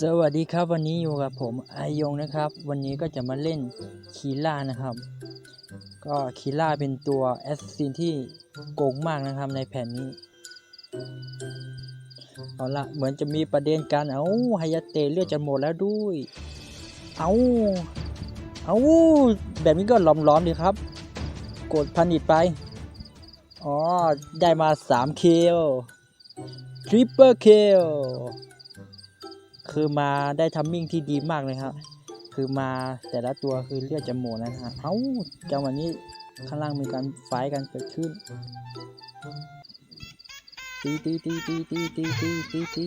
สวัสดีครับวันนี้อยู่กับผมไอยงนะครับ วันนี้ก็จะมาเล่นคีล่านะครับ ก็คีล่าเป็นตัวแอสซินที่โกงมากนะครับในแผ่นนี้เอาละเหมือนจะมีประเด็นการเอาไฮยาเตเลือดจะหมดแล้วด้วย เอาเอาแบบนี้ก็หลอมๆดีครับ กดพันิดไป อ๋อ ได้มา3คิลทริปเปอร์คิล คือมาได้ทัมมิ่งที่ดีมากเลยครับ คือมาแต่ละตัวคือเลือดจะหมดนะฮะเอ้าจังหวะนี้ข้างล่างมีการไฟกันเกิดขึ้นตีตีตีตีตีตีตีตีตี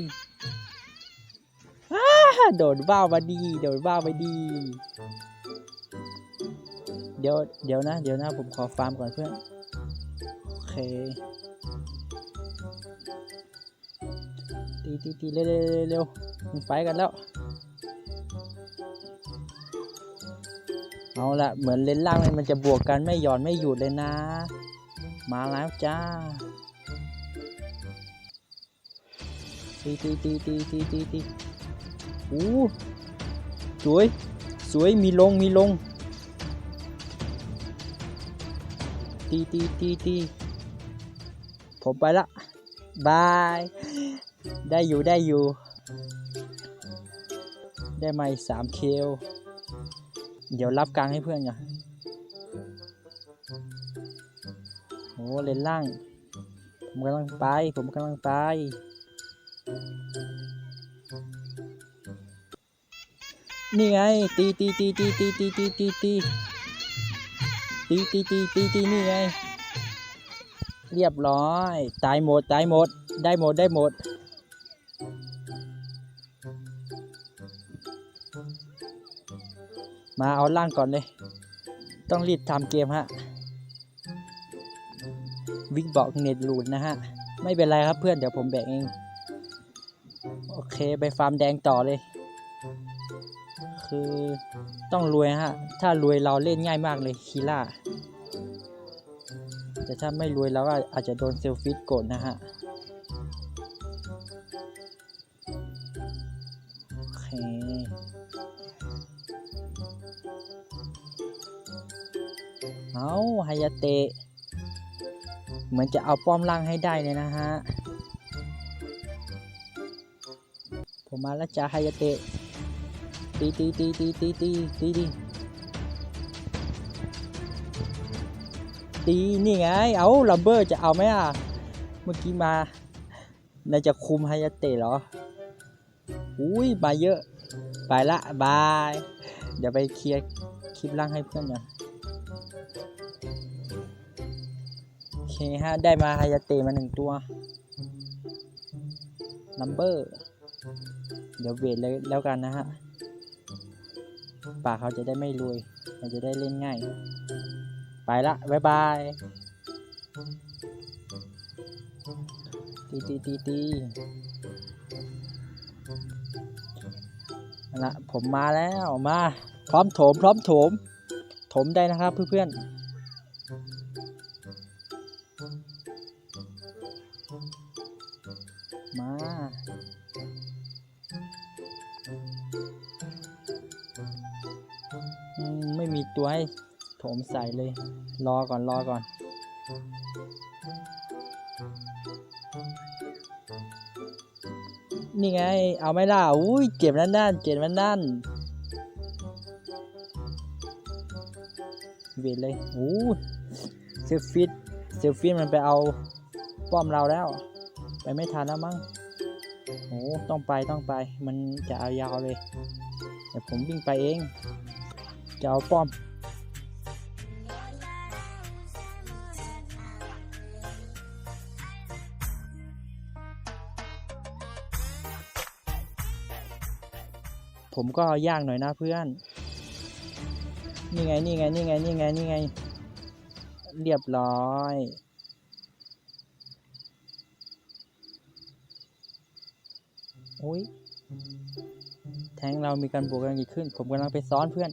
อ้าโดดบ้าวมาดี โดดบ้าวมาดี เดี๋ยวเดี๋ยวนะ เดี๋ยวนะผมขอฟาร์มก่อนเพื่อน โอเค ตีตีตีเร็วเร็วเร็วไฟกันแล้ว เอาละเหมือนเลนล่างมันจะบวกกันไม่หย่อนไม่หยุดเลยนะ มาแล้วจ้าตีตีตีตีตีตีตีอู้สวย สวยมีลงมีลง ตีตีตีตีผมไปละบาย ได้อยู่ได้อยู่ ได้มาอีกสามเคลเดี๋ยวรับกลางให้เพื่อนก่อนโอ้เลนล่าง ผมกำลังไป ผมกำลังไป นี่ไง ตีตีตีตีตีตีตีตีตีตีตีตีตีตีนี่ไง เรียบร้อย ตายหมด ตายหมด ได้หมด ได้หมด มาเอาล่างก่อนเลย ต้องรีบทำเกมฮะ วิกบอกเน็ตหลุดนะฮะ ไม่เป็นไรครับเพื่อนเดี๋ยวผมแบกเอง โอเคไปฟาร์มแดงต่อเลย คือต้องรวยฮะ ถ้ารวยเราเล่นง่ายมากเลยคีล่า แต่ถ้าไม่รวยเราก็อาจจะโดนเซลฟิตกดนะฮะโอเค เอาฮายาเตะ เหมือนจะเอาป้อมล่างให้ได้เลยนะฮะ ผมมาแล้วจ้าฮายาเตะ ตีตีตีตีตีตีตีตีตี นี่ไง เอาลัมเบอร์จะเอาไหมอะ เมื่อกี้มาน่าจะคุมฮายาเตะเหรอ อุ้ยมาเยอะ ไปละ บาย เดี๋ยวไปเคลียร์คลิปล่างให้เพื่อนก่อนโอ เคฮะ ได้มาฮายาเตะมาหนึ่งตัวลัมเบอร์ เดี๋ยวเวทเลยแล้วกันนะฮะ ป่าเขาจะได้ไม่รวยมันจะได้เล่นง่าย ไปละ บ๊ายบายตีตีตีตีละผมมาแล้วมา พร้อมโถม พร้อมโถมโถมได้นะครับเพื่อนๆ ตัวให้โถมใส่เลย รอก่อนรอก่อน นี่ไง เอาไม่ล่ะอุ้ยเจ็บนั่นนั่นเจ็บนั่นนั่นเวียนเลยโอ้เซลฟิตเซลฟิตมันไปเอาป้อมเราแล้ว ไปไม่ทันแล้วมั้งโอ้ต้องไปต้องไป มันจะเอายาวเลย เดี๋ยวผมวิ่งไปเอง จะเอาป้อม ผมก็ยากหน่อยนะเพื่อน นี่ไงนี่ไงนี่ไงนี่ไงนี่ไง เรียบร้อยโอ้ยแทงเรามีการบวกกันอีกขึ้น ผมกำลังไปซ้อนเพื่อน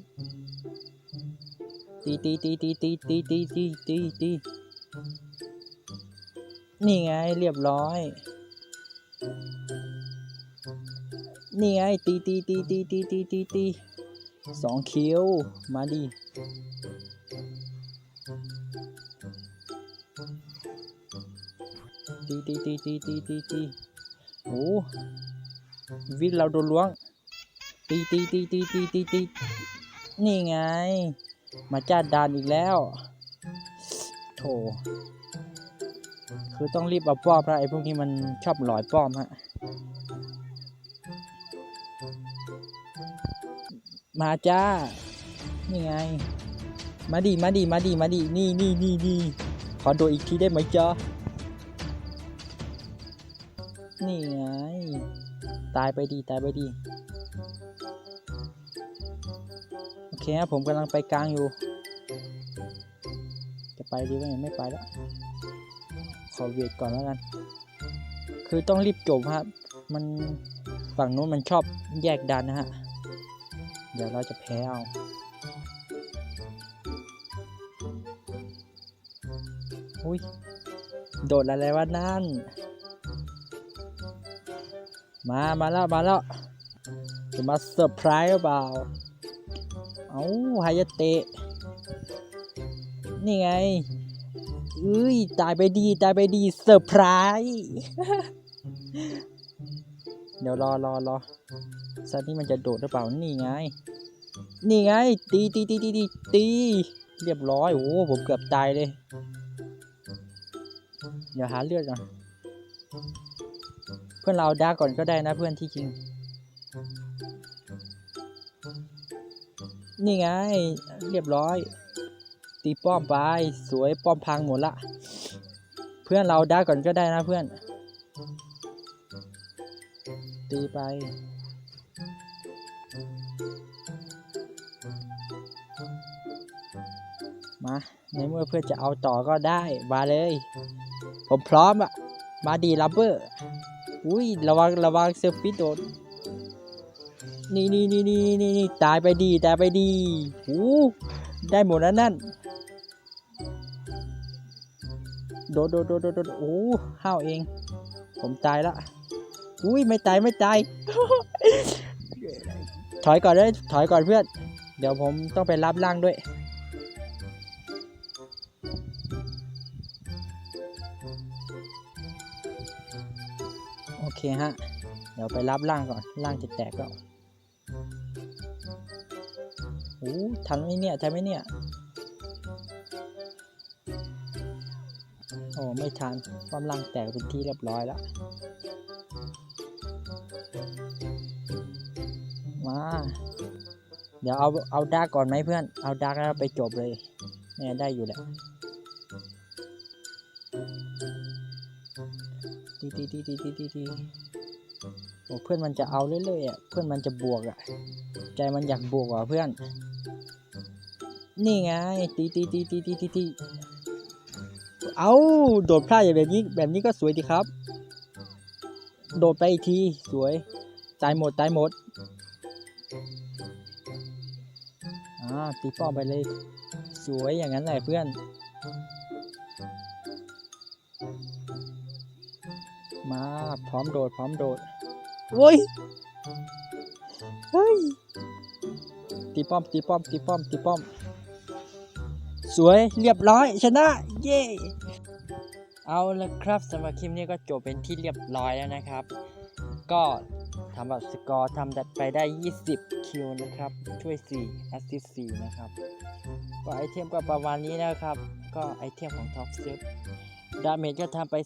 ตีตีตีตีตีตีตีตีตีตีนี่ไงเรียบร้อย นี่ไงตีตีตีตีตีตีตีตีสองคิวมาดิตีตีตีตีตีตีตีโอ้วิทย์เราโดนล้วง ตีตีตีตีตีตีตีนี่ไง มาจ้าดานอีกแล้วโถคือต้องรีบเอาป้อมแล้วไอ้พวกนี้มันชอบหลอยป้อมฮะ มาจ้า นี่ไง มาดิมาดิมาดิมาดินี่นี่นี่นี่ขอโดดอีกทีได้ไหมจ๊ะ นี่ไง ตายไปดีตายไปดี โอเคครับผมกำลังไปกลางอยู่ จะไปดีก็ยังไม่ไปแล้ว ขอเวทก่อนแล้วกัน คือต้องรีบจบครับ มันฝั่งนู้นมันชอบแยกดันนะฮะ เดี๋ยวเราจะแพ้เอาอุ้ยโดดอะไรวะนั่น มา มาแล้ว มาแล้ว จะมาเซอร์ไพรส์หรือเปล่า เอาฮายาเตะ นี่ไงเอ้ย ตายไปดี ตายไปดี เซอร์ไพรส์ เดี๋ยวรอรอรอ ซันนี่มันจะโดดหรือเปล่า นี่ไง นี่ไง ตีตีตีตีตีตี เรียบร้อย โอ้ผมเกือบตายเลย เดี๋ยวหาเลือดก่อน เพื่อนเราดาก่อนก็ได้นะเพื่อนที่จริง นี่ไง เรียบร้อย ตีป้อมไปสวยป้อมพังหมดละ เพื่อนเราดาก่อนก็ได้นะเพื่อน ตีไป มา ในเมื่อเพื่อจะเอาต่อก็ได้ มาเลย ผมพร้อมอะมาดีลับเบอร์ อุ้ยระวังระวังเซลฟี่โดดนี่นี่นี่นี่นี่นี่ตายไปดีตายไปดีโอ้ได้หมดแล้วนั่นโดดโดดโดดโดดโอ้ห้าวเอง ผมตายละ อุ้ยไม่ตายไม่ตาย ถอยก่อนเลยถอยก่อนเพื่อน เดี๋ยวผมต้องไปรับร่างด้วย โอเคฮะ เดี๋ยวไปรับร่างก่อนร่างจะแตกก็โอ้ทันไหมเนี่ยทันไหมเนี่ย โอ้ไม่ทันความร่างแตกเป็นที่เรียบร้อยแล้ว มา เดี๋ยวเอาเอาดาร์กก่อนไหมเพื่อน เอาดาร์กแล้วไปจบเลยเนี่ยได้อยู่แหละตีตีตีตีตีตีตีโอ้เพื่อนมันจะเอาเรื่อยๆอะ เพื่อนมันจะบวกอะ ใจมันอยากบวกว่ะเพื่อน นี่ไงตีตีตีตีตีตีตีเอาโดดพลาดอย่างแบบนี้ แบบนี้ก็สวยดีครับ โดดไปอีกที สวย ตายหมด ตายหมด อ่าตีป้อมไปเลย สวยอย่างนั้นแหละเพื่อน มาพร้อมโดดพร้อมโดดโอ้ยเฮ้ยตีป้อมตีป้อมตีป้อมตีป้อม สวยเรียบร้อย ชนะ เย้เอาละครับสำหรับคลิปนี้ก็จบเป็นที่เรียบร้อยแล้วนะครับ ก็ทำแบบสกอร์ทำไปได้ 20 คิวนะครับ ช่วย4แอสซิส4นะครับ ก็ไอเทมก็ประมาณนี้นะครับ ก็ไอเทมของท็อปเซฟดาเมจก็ทำไป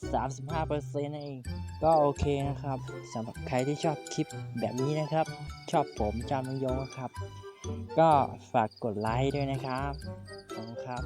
35%นั่นเอง ก็โอเคนะครับสำหรับใครที่ชอบคลิปแบบนี้นะครับ ชอบผมจามยงนะครับ ก็ฝากกดไลค์ด้วยนะครับ ขอบคุณครับ